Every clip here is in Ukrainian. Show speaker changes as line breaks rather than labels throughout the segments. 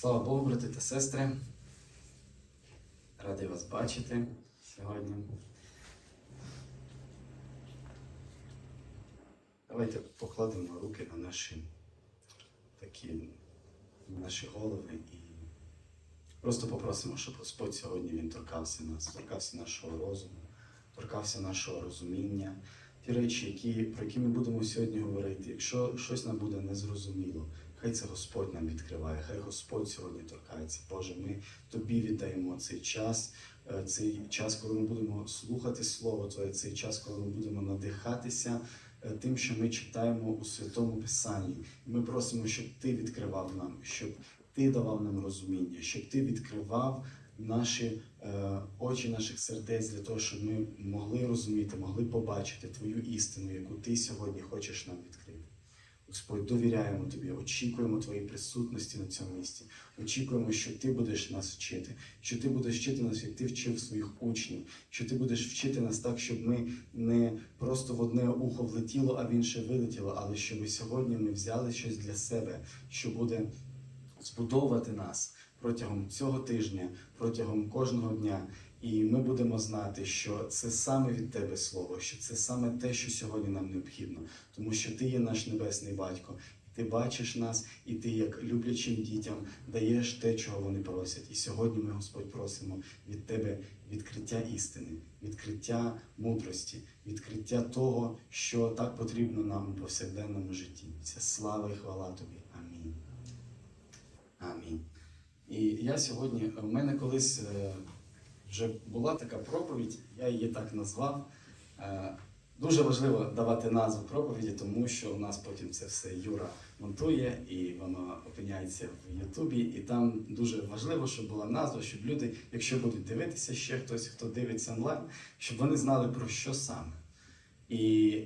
Слава Богу, брати та сестри. Радий вас бачити сьогодні. Давайте покладемо руки на наші такі на наші голови і просто попросимо, щоб Господь сьогодні Він торкався нас, торкався нашого розуму, торкався нашого розуміння. Ті речі, які, про які ми будемо сьогодні говорити, якщо щось нам буде незрозуміло, хай це Господь нам відкриває, хай Господь сьогодні торкається. Боже, ми тобі віддаємо цей час, е, цей час, коли ми будемо слухати Слово Твоє, цей час, коли ми будемо надихатися е, тим, що ми читаємо у Святому Писанні. Ми просимо, щоб Ти відкривав нам, щоб Ти давав нам розуміння, щоб Ти відкривав наші е, очі наших сердець для того, щоб ми могли розуміти, могли побачити Твою істину, яку Ти сьогодні хочеш нам відкрити. Господь, довіряємо Тобі, очікуємо Твоєї присутності на цьому місці. Очікуємо, що Ти будеш нас вчити, що Ти будеш вчити нас, як Ти вчив своїх учнів, що Ти будеш вчити нас так, щоб ми не просто в одне ухо влетіло, а в інше вилетіло, але щоб сьогодні ми взяли щось для себе, що буде збудовувати нас протягом цього тижня, протягом кожного дня. І ми будемо знати, що це саме від тебе слово, що це саме те, що сьогодні нам необхідно, тому що ти є наш небесний батько. і Ти бачиш нас, і ти, як люблячим дітям, даєш те, чого вони просять. І сьогодні ми, Господь, просимо від Тебе відкриття істини, відкриття мудрості, відкриття того, що так потрібно нам у повсякденному житті. Це слава і хвала Тобі. Амінь. Амінь. І я сьогодні, в мене колись е, вже була така проповідь, я її так назвав. Е, Дуже важливо давати назву проповіді, тому що у нас потім це все Юра монтує і воно опиняється в Ютубі. І там дуже важливо, щоб була назва, щоб люди, якщо будуть дивитися ще хтось, хто дивиться онлайн, щоб вони знали про що саме. І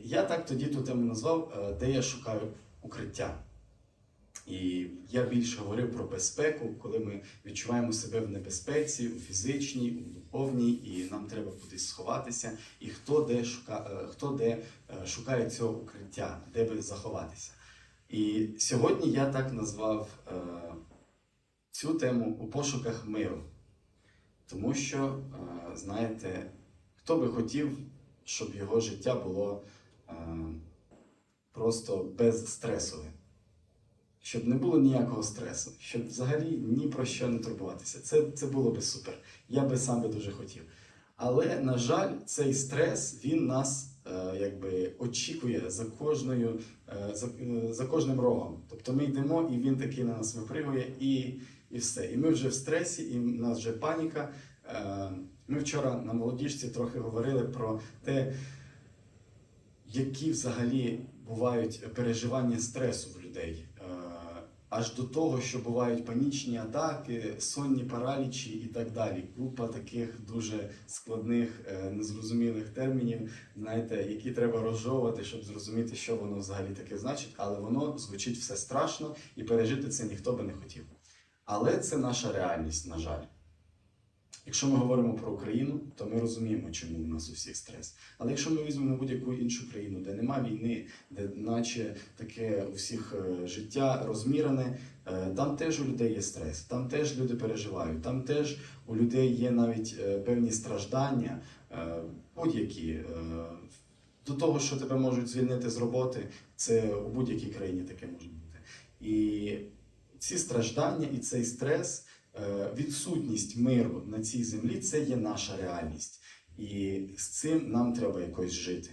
я так тоді ту тему назвав, е, де я шукаю укриття. І я більше говорив про безпеку, коли ми відчуваємо себе в небезпеці, у фізичній, у духовній, і нам треба кудись сховатися. І хто де, шука, е, хто де е, шукає цього укриття, де би заховатися. І сьогодні я так назвав е, цю тему у пошуках миру. Тому що, е, знаєте, хто би хотів, щоб його життя було е, просто безстресове щоб не було ніякого стресу, щоб взагалі ні про що не турбуватися. Це, це було би супер. Я би сам би дуже хотів. Але, на жаль, цей стрес він нас е, якби очікує за кожною, е, за, е, за кожним рогом. Тобто ми йдемо, і він таки на нас випригує, і, і все. І ми вже в стресі, і в нас вже паніка. Е, ми вчора на молодіжці трохи говорили про те, які взагалі бувають переживання стресу в людей. Аж до того, що бувають панічні атаки, сонні паралічі і так далі. Купа таких дуже складних, е, незрозумілих термінів, знаєте, які треба розжовувати, щоб зрозуміти, що воно взагалі таке значить, але воно звучить все страшно і пережити це ніхто би не хотів. Але це наша реальність, на жаль. Якщо ми говоримо про Україну, то ми розуміємо, чому у нас у всіх стрес. Але якщо ми візьмемо будь-яку іншу країну, де нема війни, де наче таке у всіх е, життя розмірене, е, там теж у людей є стрес, там теж люди переживають, там теж у людей є навіть е, певні страждання, будь-які. До того, що тебе можуть звільнити з роботи, це у будь-якій країні таке може бути. І ці страждання і цей стрес. Е, відсутність миру на цій землі це є наша реальність. І з цим нам треба якось жити.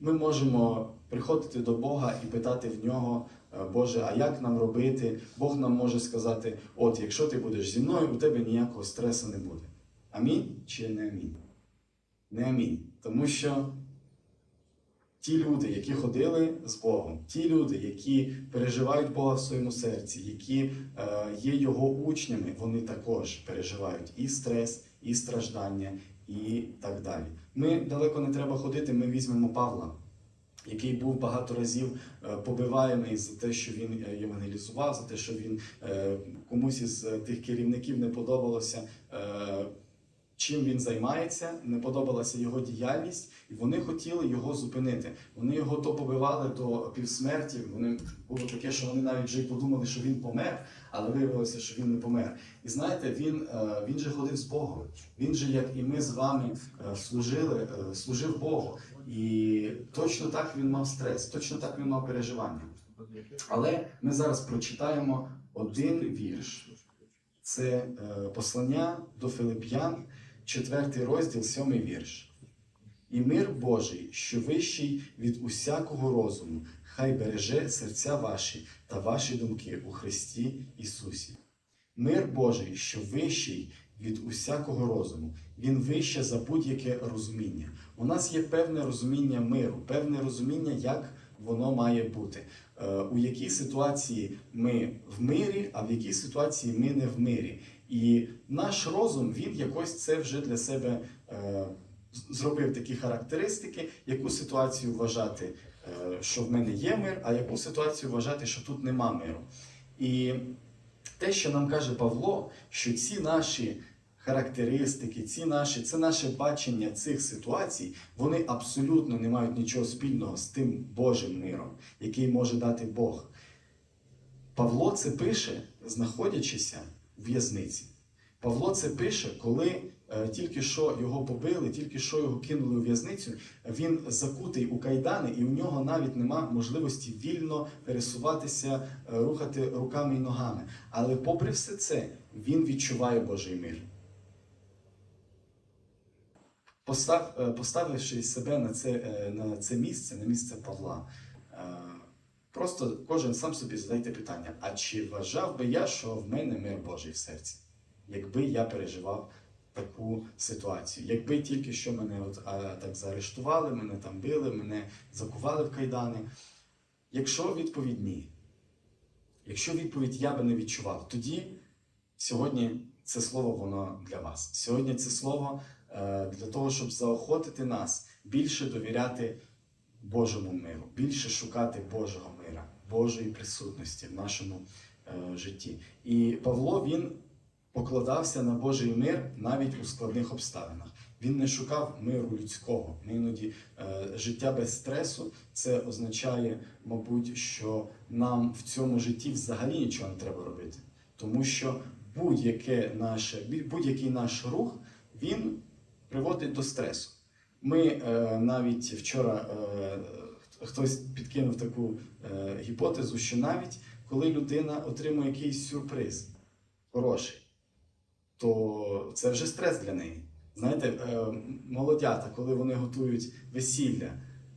Ми можемо приходити до Бога і питати в нього, е, Боже, а як нам робити? Бог нам може сказати: от, якщо ти будеш зі мною, у тебе ніякого стресу не буде. Амінь чи не амінь? Не амінь. Тому що ті люди, які ходили з Богом, ті люди, які переживають Бога в своєму серці, які е, є Його учнями, вони також переживають і стрес, і страждання, і так далі. Ми далеко не треба ходити, ми візьмемо Павла. Який був багато разів е, побиваємий за те, що він е, євангелізував, за те, що він комусь із тих керівників не подобалося, чим він займається, не подобалася його діяльність, і вони хотіли його зупинити. Вони його то побивали до півсмерті. Вони було таке, що вони навіть вже й подумали, що він помер, але виявилося, що він не помер. І знаєте, він, е, він же ходив з Богом. Він же, як і ми з вами, е, служили, е, служив Богу. І точно так він мав стрес, точно так він мав переживання. Але ми зараз прочитаємо один вірш. Це послання до Филип'ян, 4 розділ, 7 вірш. І мир Божий, що вищий від усякого розуму, хай береже серця ваші та ваші думки у Христі Ісусі. Мир Божий, що вищий від усякого розуму, він вище за будь-яке розуміння. У нас є певне розуміння миру, певне розуміння, як воно має бути. Е, У якій ситуації ми в мирі, а в якій ситуації ми не в мирі. І наш розум він якось це вже для себе е, зробив такі характеристики, яку ситуацію вважати, е, що в мене є мир, а яку ситуацію вважати, що тут нема миру. І те, що нам каже Павло, що ці наші характеристики, ці наші, це наше бачення цих ситуацій, вони абсолютно не мають нічого спільного з тим Божим миром, який може дати Бог. Павло це пише, знаходячися в'язниці. Павло це пише, коли е, тільки що його побили, тільки що його кинули у в'язницю, він закутий у кайдани, і у нього навіть нема можливості вільно пересуватися, е, рухати руками і ногами. Але попри все це, він відчуває Божий мир. Постав, е, поставивши себе на це, на це місце, на місце Павла, просто кожен сам собі задайте питання: а чи вважав би я, що в мене мир Божий в серці, якби я переживав таку ситуацію? Якби тільки що мене от, а, так заарештували, мене там били, мене закували в кайдани? Якщо відповідь ні, якщо відповідь я би не відчував, тоді сьогодні це слово воно для вас. Сьогодні це слово е, для того, щоб заохотити нас більше довіряти Божому миру, більше шукати Божого мира, Божої присутності в нашому е, житті. І Павло він покладався на Божий мир навіть у складних обставинах. Він не шукав миру людського. Ми іноді е, життя без стресу це означає, мабуть, що нам в цьому житті взагалі нічого не треба робити, тому що будь-який наш рух він приводить до стресу. Ми е, навіть вчора е, хтось підкинув таку е, гіпотезу, що навіть коли людина отримує якийсь сюрприз хороший, то це вже стрес для неї. Знаєте, молодята, коли вони готують весілля,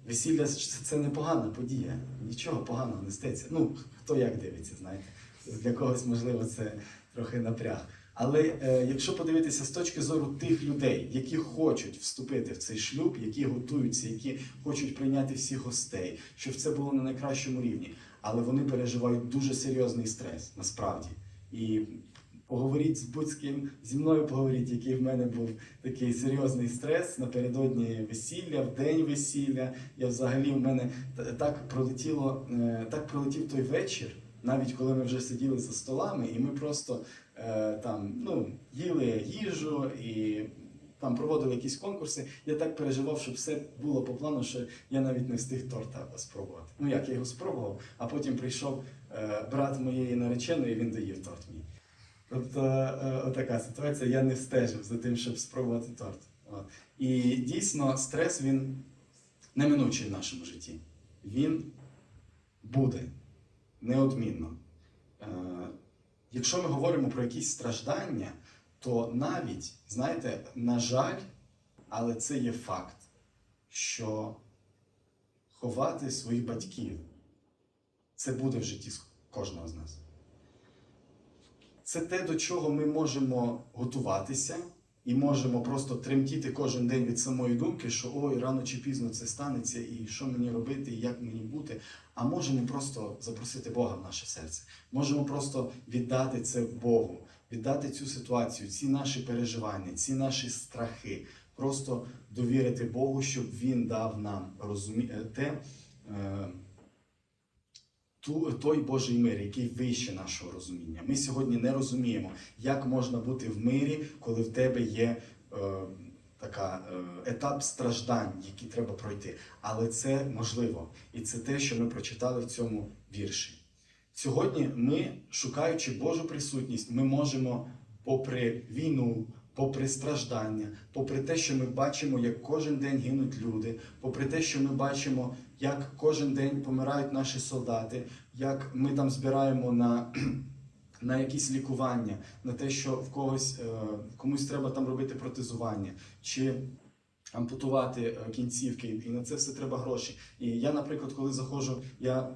весілля це це непогана подія. Нічого поганого не стається. Ну, хто як дивиться, знаєте. Для когось, можливо, це трохи напряг. Але е, якщо подивитися з точки зору тих людей, які хочуть вступити в цей шлюб, які готуються, які хочуть прийняти всіх гостей, щоб це було на найкращому рівні, але вони переживають дуже серйозний стрес насправді. І поговоріть з будь-ким, зі мною поговоріть, який в мене був такий серйозний стрес напередодні весілля, в день весілля. Я взагалі в мене так пролетіло, е, так пролетів той вечір, навіть коли ми вже сиділи за столами, і ми просто там ну, їли їжу і там проводили якісь конкурси. Я так переживав, щоб все було по плану, що я навіть не встиг торта спробувати. Ну як я його спробував, а потім прийшов е, брат моєї нареченої, він доїв торт мій. Тобто е, отака ситуація, я не стежив за тим, щоб спробувати торт. І дійсно стрес він неминучий в нашому житті. Він буде неодмінно. Якщо ми говоримо про якісь страждання, то навіть, знаєте, на жаль, але це є факт, що ховати своїх батьків це буде в житті кожного з нас. Це те, до чого ми можемо готуватися і можемо просто тремтіти кожен день від самої думки, що ой, рано чи пізно це станеться, і що мені робити, і як мені бути. А можемо просто запросити Бога в наше серце. Можемо просто віддати це Богу, віддати цю ситуацію, ці наші переживання, ці наші страхи. Просто довірити Богу, щоб Він дав нам розумі... е, те. Той Божий мир, який вище нашого розуміння. Ми сьогодні не розуміємо, як можна бути в мирі, коли в тебе є е, така е, етап страждань, які треба пройти. Але це можливо. І це те, що ми прочитали в цьому вірші. Сьогодні ми, шукаючи Божу присутність, ми можемо, попри війну, попри страждання, попри те, що ми бачимо, як кожен день гинуть люди, попри те, що ми бачимо, як кожен день помирають наші солдати, як ми там збираємо на, на якісь лікування, на те, що в когось е, комусь треба там робити протезування, чи ампутувати е, кінцівки, і на це все треба гроші. І я, наприклад, коли заходжу, я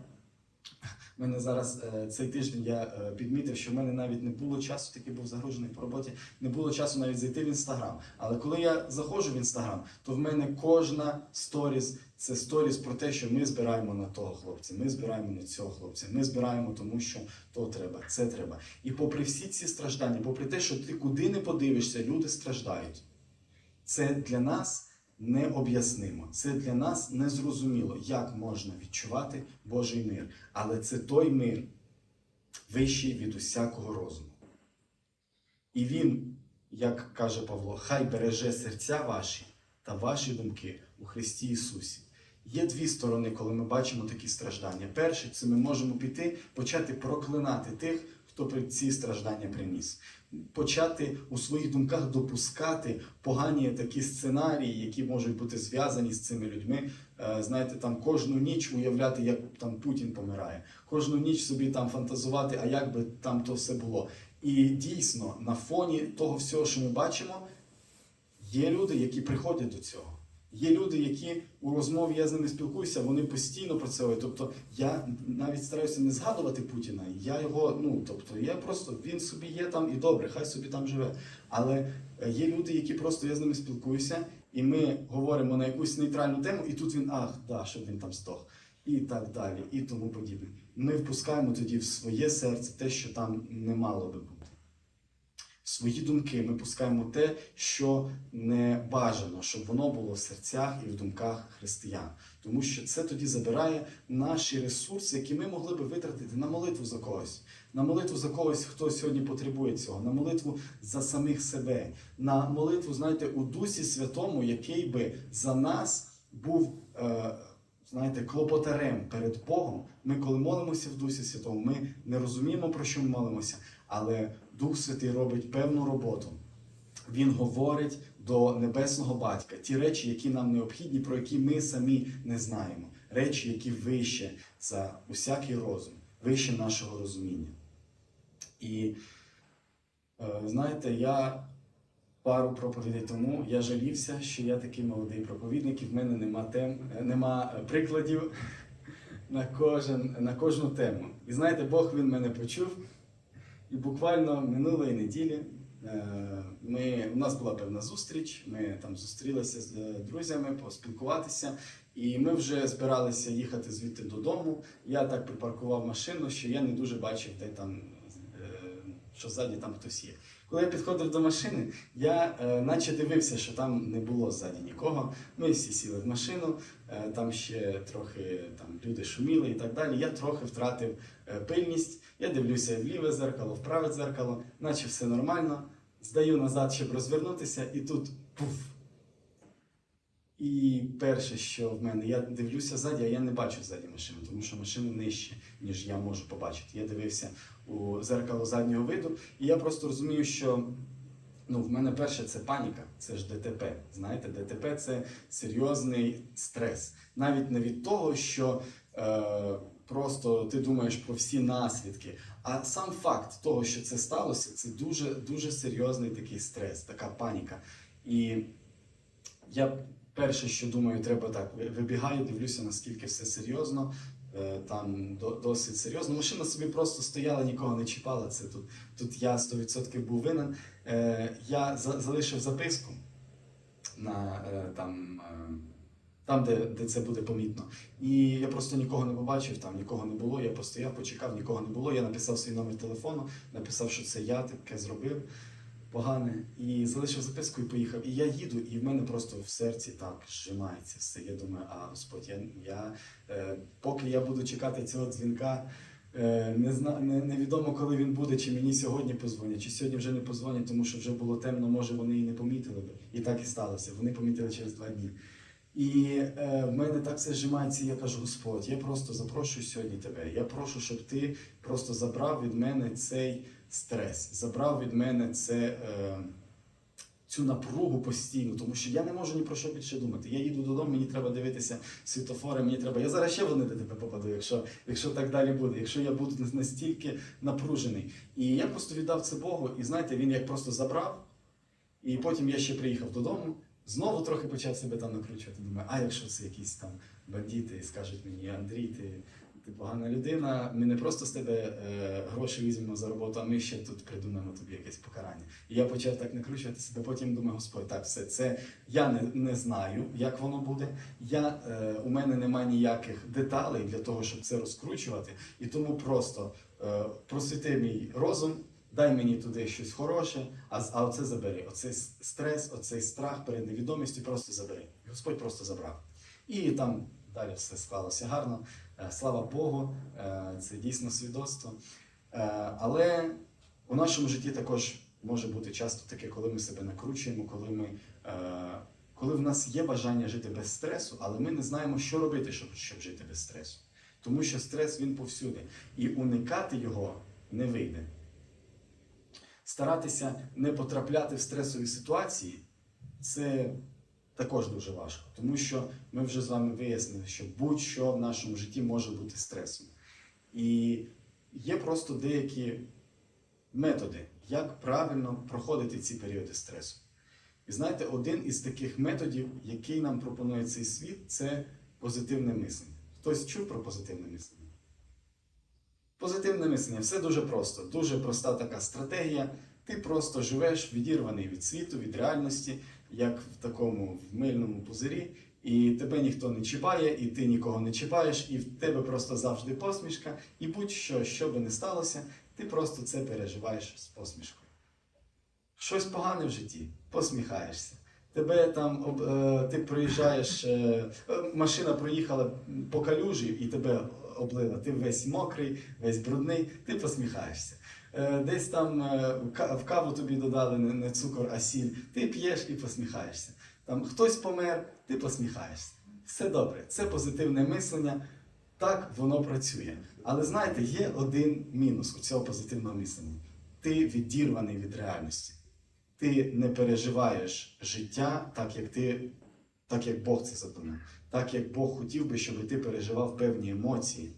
в мене зараз е, цей тиждень я е, підмітив, що в мене навіть не було часу, такий був загружений по роботі, не було часу навіть зайти в інстаграм. Але коли я заходжу в інстаграм, то в мене кожна сторіс це сторіс про те, що ми збираємо на того хлопця, ми збираємо на цього хлопця, ми збираємо тому, що то треба, це треба. І попри всі ці страждання, попри те, що ти куди не подивишся, люди страждають. Це для нас необ'яснимо. Це для нас незрозуміло, як можна відчувати Божий мир. Але це той мир, вищий від усякого розуму. І він, як каже Павло, хай береже серця ваші та ваші думки у Христі Ісусі. Є дві сторони, коли ми бачимо такі страждання. Перше, це ми можемо піти, почати проклинати тих, хто ці страждання приніс. Почати у своїх думках допускати погані такі сценарії, які можуть бути зв'язані з цими людьми. Е, Знаєте, там кожну ніч уявляти, як там Путін помирає, кожну ніч собі там фантазувати, а як би там то все було. І дійсно, на фоні того всього, що ми бачимо, є люди, які приходять до цього. Є люди, які у розмові я з ними спілкуюся, вони постійно про це. Тобто я навіть стараюся не згадувати Путіна. Я його, ну тобто, я просто він собі є там і добре, хай собі там живе. Але е, є люди, які просто я з ними спілкуюся, і ми говоримо на якусь нейтральну тему, і тут він ах, да, щоб він там здох, і так далі, і тому подібне. Ми впускаємо тоді в своє серце те, що там не мало би бути. Свої думки ми пускаємо те, що не бажано, щоб воно було в серцях і в думках християн. Тому що це тоді забирає наші ресурси, які ми могли би витратити на молитву за когось, на молитву за когось, хто сьогодні потребує цього, на молитву за самих себе, на молитву, знаєте, у Дусі Святому, який би за нас був. Е- знаєте, клопотарем перед Богом. Ми, коли молимося в Дусі Святому, ми не розуміємо, про що ми молимося, але Дух Святий робить певну роботу. Він говорить до небесного батька ті речі, які нам необхідні, про які ми самі не знаємо. Речі, які вище за усякий розум, вище нашого розуміння. І е, знаєте, я пару проповідей тому я жалівся, що я такий молодий проповідник, і в мене нема тем, нема е, прикладів на, кожен, на кожну тему. І знаєте, Бог він мене почув. І буквально минулої неділі е, ми, у нас була певна зустріч, ми там зустрілися з е, друзями, поспілкуватися, і ми вже збиралися їхати звідти додому. Я так припаркував машину, що я не дуже бачив, де там, е, що ззаді там хтось є. Коли я підходив до машини, я е, наче дивився, що там не було ззаді нікого. Ми всі сіли в машину, е, там ще трохи там, люди шуміли і так далі. Я трохи втратив е, пильність. Я дивлюся в ліве зеркало, в праве зеркало, наче все нормально. Здаю назад, щоб розвернутися, і тут пуф. І перше, що в мене, я дивлюся ззаді, а я не бачу ззаді машину, тому що машина нижче, ніж я можу побачити. Я дивився у зеркало заднього виду, і я просто розумію, що ну, в мене перше це паніка, це ж ДТП. Знаєте, ДТП це серйозний стрес. Навіть не від того, що е, просто ти думаєш про всі наслідки, а сам факт того, що це сталося, це дуже, дуже серйозний такий стрес, така паніка. І я перше, що думаю, треба так. Вибігаю, дивлюся, наскільки все серйозно. Е, Там досить серйозно. Машина собі просто стояла, нікого не чіпала. Це тут, тут я 100% був винен. Е, Я залишив записку на е, там. Там, де, де це буде помітно. І я просто нікого не побачив, там нікого не було. Я постояв, почекав, нікого не було. Я написав свій номер телефону, написав, що це я таке зробив погане, і залишив записку і поїхав. І я їду, і в мене просто в серці так зжимається все. Я думаю, а Господь, я, я е, поки я буду чекати цього дзвінка, Е, Не зна... не, невідомо, коли він буде, чи мені сьогодні позвонять, чи сьогодні вже не позвонять, тому що вже було темно, може вони і не помітили би. І так і сталося. Вони помітили через два дні. І е, в мене так все зжимається, я кажу, Господь, я просто запрошую сьогодні тебе. Я прошу, щоб ти просто забрав від мене цей стрес, забрав від мене це, е, цю напругу постійну, тому що я не можу ні про що більше думати. Я їду додому, мені треба дивитися світофори, мені треба. Я зараз ще вони до тебе попаду, якщо, якщо так далі буде, якщо я буду настільки напружений. І я просто віддав це Богу, і знаєте, він як просто забрав. І потім я ще приїхав додому, знову трохи почав себе там накручувати. Думаю, а якщо це якісь там бандити і скажуть мені, Андрій, ти, ти погана людина, ми не просто з тебе е, гроші візьмемо за роботу, а ми ще тут придумаємо тобі якесь покарання. І я почав так накручувати себе, потім думаю, Господь, так, все це я не, не знаю, як воно буде. Я, е, у мене немає ніяких деталей для того, щоб це розкручувати. І тому просто е, просвіти мій розум. Дай мені туди щось хороше, а, а оце забери. Оцей стрес, оцей страх перед невідомістю просто забери. Господь просто забрав. І там далі все склалося гарно. Е, Слава Богу, е, це дійсно свідоцтво. Е, Але у нашому житті також може бути часто таке, коли ми себе накручуємо, коли ми. Коли в нас є бажання жити без стресу, але ми не знаємо, що робити, щоб, щоб жити без стресу. Тому що стрес він повсюди. І уникати його не вийде старатися не потрапляти в стресові ситуації, це також дуже важко, тому що ми вже з вами вияснили, що будь-що в нашому житті може бути стресом. І є просто деякі методи, як правильно проходити ці періоди стресу. І знаєте, один із таких методів, який нам пропонує цей світ, це позитивне мислення. Хтось чув про позитивне мислення? Позитивне мислення все дуже просто, дуже проста така стратегія. Ти просто живеш відірваний від світу, від реальності, як в такому в мильному пузирі, і тебе ніхто не чіпає, і ти нікого не чіпаєш, і в тебе просто завжди посмішка, і будь-що, що би не сталося, ти просто це переживаєш з посмішкою. Щось погане в житті, посміхаєшся. Тебе там об- е, ти проїжджаєш, е, е, машина проїхала по калюжі і тебе облила. Ти весь мокрий, весь брудний, ти посміхаєшся. Е, Десь там е, в каву тобі додали не, цукор, а сіль. Ти п'єш і посміхаєшся. Там хтось помер, ти посміхаєшся. Все добре, це позитивне мислення. Так воно працює. Але знаєте, є один мінус у цього позитивного мислення. Ти відірваний від реальності. Ти не переживаєш життя так, як ти, так як Бог це задумав, так як Бог хотів би, щоб ти переживав певні емоції.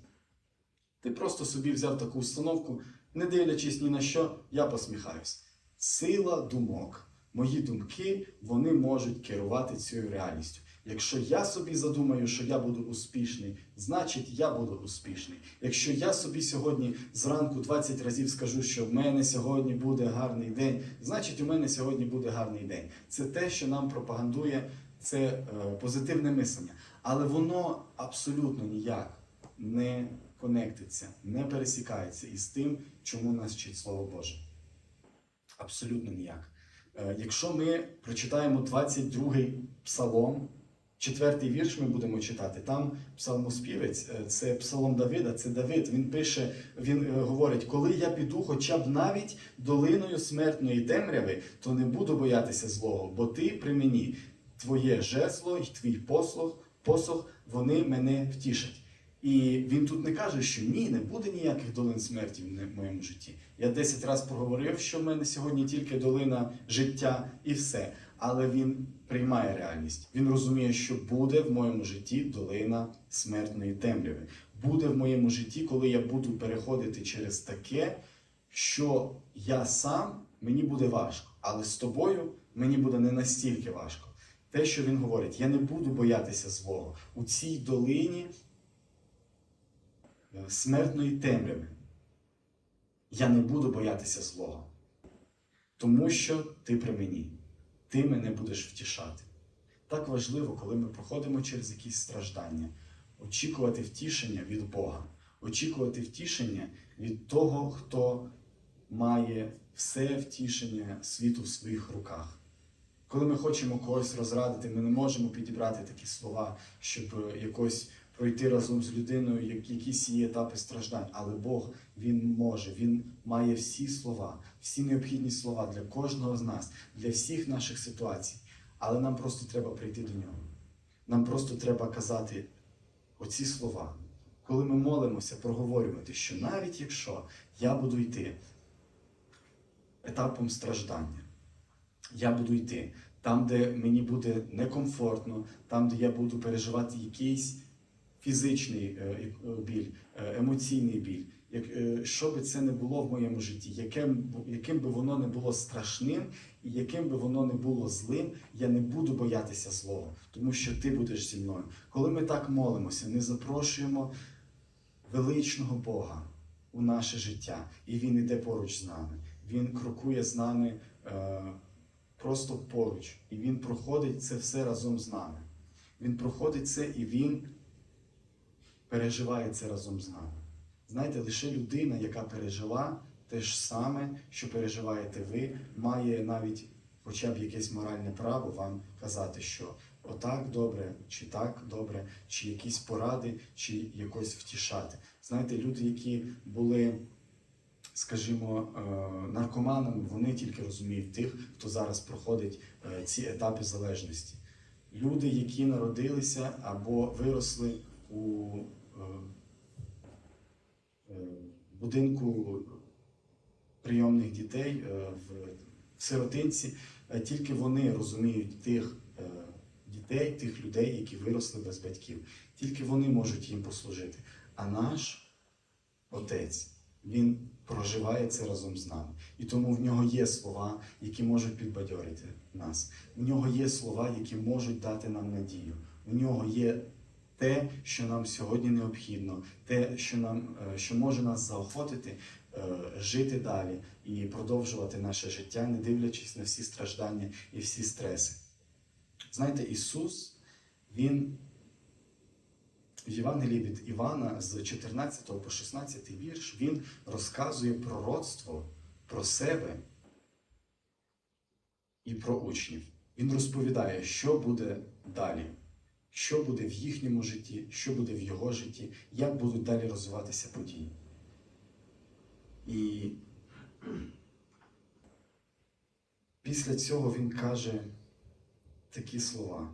Ти просто собі взяв таку установку, не дивлячись ні на що, я посміхаюсь. Сила думок. Мої думки вони можуть керувати цією реальністю. Якщо я собі задумаю, що я буду успішний, значить я буду успішний. Якщо я собі сьогодні зранку 20 разів скажу, що в мене сьогодні буде гарний день, значить у мене сьогодні буде гарний день. Це те, що нам пропагандує це е, позитивне мислення. Але воно абсолютно ніяк не конектиться, не пересікається із тим, чому нас вчить Слово Боже. Абсолютно ніяк. Е, Якщо ми прочитаємо 22-й псалом, четвертий вірш ми будемо читати, там псалмоспівець, е, це псалом Давида, це Давид. Він пише, він е, говорить: коли я піду хоча б навіть долиною смертної темряви, то не буду боятися злого, бо ти при мені, твоє жезло і твій послуг, посох, вони мене втішать. І він тут не каже, що ні, не буде ніяких долин смерті в моєму житті. Я 10 разів проговорив, що в мене сьогодні тільки долина життя і все. Але він приймає реальність. Він розуміє, що буде в моєму житті долина смертної темряви. Буде в моєму житті, коли я буду переходити через таке, що я сам мені буде важко, але з тобою мені буде не настільки важко. Те, що він говорить, я не буду боятися злого. У цій долині смертної темряви. Я не буду боятися злого, тому що ти при мені, ти мене будеш втішати. Так важливо, коли ми проходимо через якісь страждання, очікувати втішення від Бога, очікувати втішення від того, хто має все втішення світу в своїх руках. Коли ми хочемо когось розрадити, ми не можемо підібрати такі слова, щоб е, якось пройти разом з людиною як- якісь її етапи страждань. Але Бог Він може, Він має всі слова, всі необхідні слова для кожного з нас, для всіх наших ситуацій. Але нам просто треба прийти до нього. Нам просто треба казати оці слова. Коли ми молимося, проговорювати, що навіть якщо я буду йти етапом страждання, я буду йти там, де мені буде некомфортно, там, де я буду переживати якийсь фізичний е, е, біль, е, емоційний біль. Як, що би це не було в моєму житті, яким, яким би воно не було страшним і яким би воно не було злим, я не буду боятися злого, тому що ти будеш зі мною. Коли ми так молимося, ми запрошуємо величного Бога у наше життя, і Він іде поруч з нами. Він крокує з нами е, просто поруч, і Він проходить це все разом з нами. Він проходить це і Він переживає це разом з нами. Знаєте, лише людина, яка пережила те ж саме, що переживаєте ви, має навіть хоча б якесь моральне право вам казати, що отак добре, чи так добре, чи якісь поради, чи якось втішати. Знаєте, люди, які були, скажімо, е, наркоманами, вони тільки розуміють тих, хто зараз проходить е, ці етапи залежності. Люди, які народилися або виросли у будинку прийомних дітей е, в сиротинці, е, тільки вони розуміють тих е, дітей, тих людей, які виросли без батьків. Тільки вони можуть їм послужити. А наш отець, він проживає це разом з нами. І тому в нього є слова, які можуть підбадьорити нас. В нього є слова, які можуть дати нам надію. У нього є те, що нам сьогодні необхідно, те, що нам е, що може нас заохотити е, жити далі і продовжувати наше життя, не дивлячись на всі страждання і всі стреси. Знаєте, Ісус, Він в Євангелії від Івана з 14 по 16 вірш, Він розказує пророцтво про себе і про учнів. Він розповідає, що буде далі, що буде в їхньому житті, що буде в його житті, як будуть далі розвиватися події. І після цього він каже такі слова.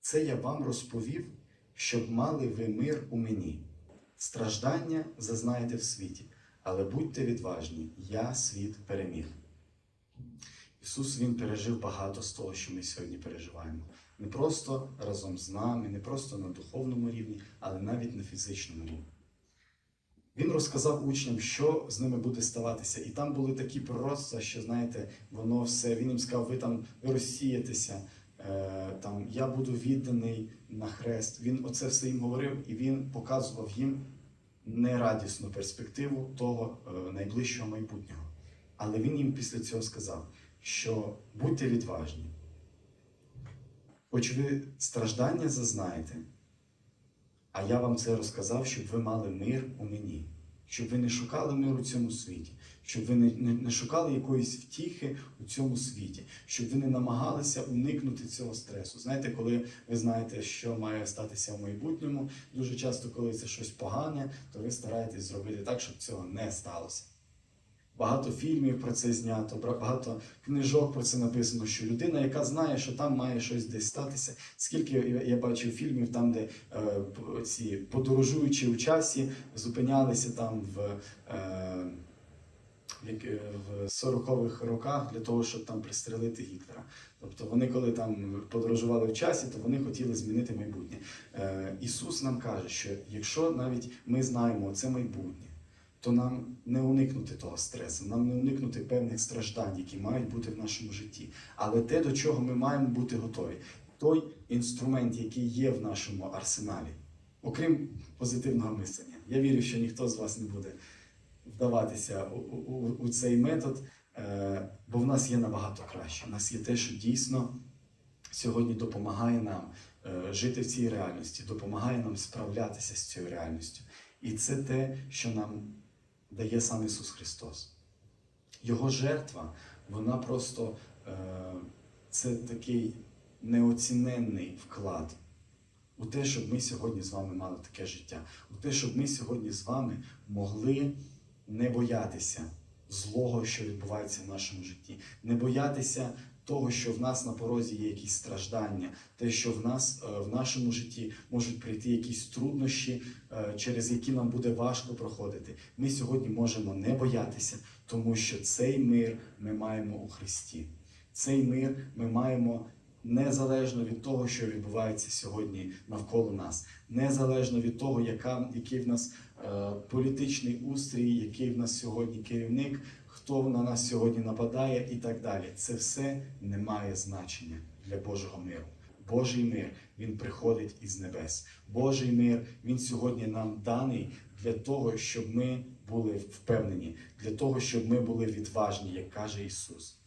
Це я вам розповів, щоб мали ви мир у мені. Страждання зазнаєте в світі, але будьте відважні, я світ переміг. Ісус Він пережив багато з того, що ми сьогодні переживаємо. Не просто разом з нами, не просто на духовному рівні, але навіть на фізичному рівні. Він розказав учням, що з ними буде ставатися. І там були такі пророцтва, що знаєте, воно все. Він їм сказав, ви там розсієтеся, е, там я буду відданий на хрест. Він оце все їм говорив, і він показував їм нерадісну перспективу того е, найближчого майбутнього. Але він їм після цього сказав, що будьте відважні. Хоч ви страждання зазнаєте, а я вам це розказав, щоб ви мали мир у мені, щоб ви не шукали миру у цьому світі, щоб ви не, не, не шукали якоїсь втіхи у цьому світі, щоб ви не намагалися уникнути цього стресу. Знаєте, коли ви знаєте, що має статися в майбутньому, дуже часто, коли це щось погане, то ви стараєтесь зробити так, щоб цього не сталося. Багато фільмів про це знято, багато книжок про це написано, що людина, яка знає, що там має щось десь статися. Скільки я- бачив фільмів, там, де е, ці подорожуючі у часі зупинялися там в, е, е, в 40-х роках для того, щоб там пристрелити Гітлера. Тобто вони, коли там подорожували в часі, то вони хотіли змінити майбутнє. Е, Ісус нам каже, що якщо навіть ми знаємо це майбутнє, то нам не уникнути того стресу, нам не уникнути певних страждань, які мають бути в нашому житті. Але те, до чого ми маємо бути готові, той інструмент, який є в нашому арсеналі, окрім позитивного мислення. Я вірю, що ніхто з вас не буде вдаватися у, у, у цей метод, е, бо в нас є набагато краще. У нас є те, що дійсно сьогодні допомагає нам е, жити в цій реальності, допомагає нам справлятися з цією реальністю. І це те, що нам дає сам Ісус Христос. Його жертва, вона просто е, це такий неоціненний вклад у те, щоб ми сьогодні з вами мали таке життя, у те, щоб ми сьогодні з вами могли не боятися злого, що відбувається в нашому житті, не боятися того, що в нас на порозі є якісь страждання, те, що в нас е, в нашому житті можуть прийти якісь труднощі, е, через які нам буде важко проходити. Ми сьогодні можемо не боятися, тому що цей мир ми маємо у Христі. Цей мир ми маємо незалежно від того, що відбувається сьогодні навколо нас, незалежно від того, яка, який в нас е, політичний устрій, який в нас сьогодні керівник, хто на нас сьогодні нападає і так далі. Це все не має значення для Божого миру. Божий мир він приходить із небес. Божий мир він сьогодні нам даний для того, щоб ми були впевнені, для того, щоб ми були відважні, як каже Ісус.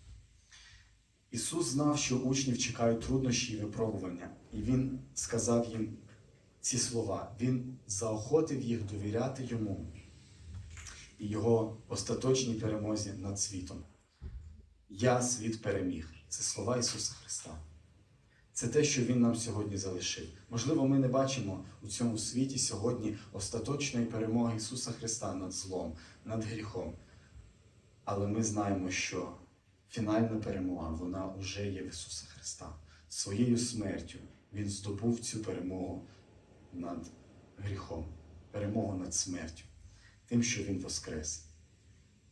Ісус знав, що учнів чекають труднощі і випробування, і Він сказав їм ці слова. Він заохотив їх довіряти йому і його остаточній перемозі над світом. Я світ переміг. Це слова Ісуса Христа. Це те, що Він нам сьогодні залишив. Можливо, ми не бачимо у цьому світі сьогодні остаточної перемоги Ісуса Христа над злом, над гріхом. Але ми знаємо, що фінальна перемога, вона вже є в Ісуса Христа. Своєю смертю Він здобув цю перемогу над гріхом, перемогу над смертю, тим, що Він воскрес.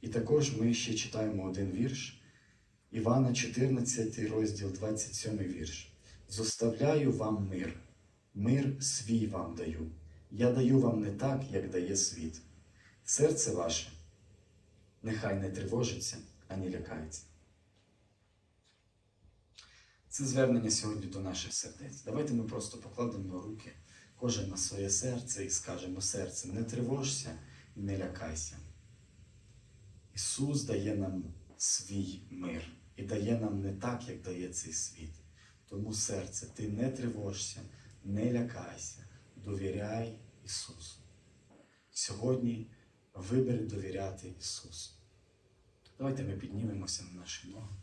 І також ми ще читаємо один вірш, Івана 14, розділ 27 вірш. Зоставляю вам мир, мир свій вам даю. Я даю вам не так, як дає світ. Серце ваше нехай не тривожиться, ані лякається. Це звернення сьогодні до наших сердець. Давайте ми просто покладемо руки кожен на своє серце і скажемо серце, не тривожся не лякайся. Ісус дає нам свій мир і дає нам не так, як дає цей світ. Тому серце, ти не тривожся, не лякайся, довіряй Ісусу. Сьогодні вибери довіряти Ісусу. Давайте ми піднімемося на наші ноги.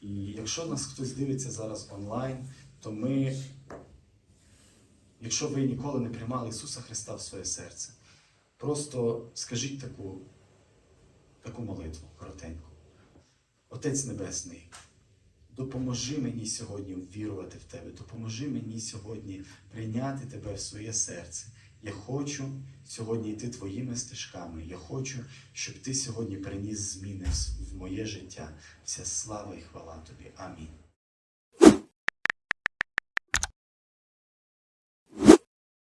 І якщо нас хтось дивиться зараз онлайн, то ми, якщо ви ніколи не приймали Ісуса Христа в своє серце, просто скажіть таку, таку молитву коротеньку. Отець Небесний, допоможи мені сьогодні ввірувати в Тебе, допоможи мені сьогодні прийняти Тебе в своє серце. Я хочу сьогодні йти твоїми стежками. Я хочу, щоб ти сьогодні приніс зміни в моє життя. Вся слава і хвала тобі. Амінь.